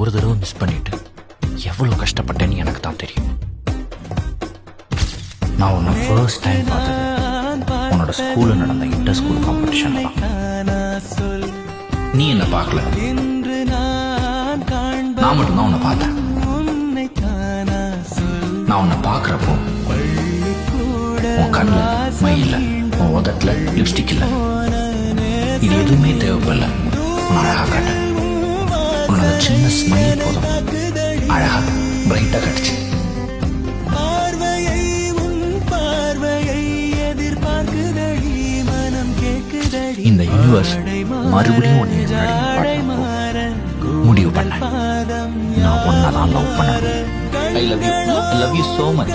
ஒரு தடவை மிஸ் பண்ணிட்டு எவ்வளவு கஷ்டப்பட்டேன்னு எனக்கு தான் தெரியும். நான் உன்னை ஃபர்ஸ்ட் டைம் பார்த்தது. உன்னோட ஸ்கூல்ல நடந்த இன்டர் ஸ்கூல் காம்படிஷன் நீ என்ன பார்க்கல. நான் மட்டும்தான் உன்னை பார்த்தேன். நான் உன்னை பார்க்குறப்போ உன் கண்ணில் மை உன் உதட்டில் லிப்ஸ்டிக் இல்லை இது எதுவுமே தேவைப்படல உன்னை அழகா உன்னோட சின்ன ஸ்மைல் போதும். அழகா பிரைட்டா கடிச்சு இந்த யூனிவர்ஸ் மறுபடியும் உன்னை முன்னாடி. முடிவு பண்ண. நான் ஒன்னதான் லவ் பண்ணணும் I love you love you so much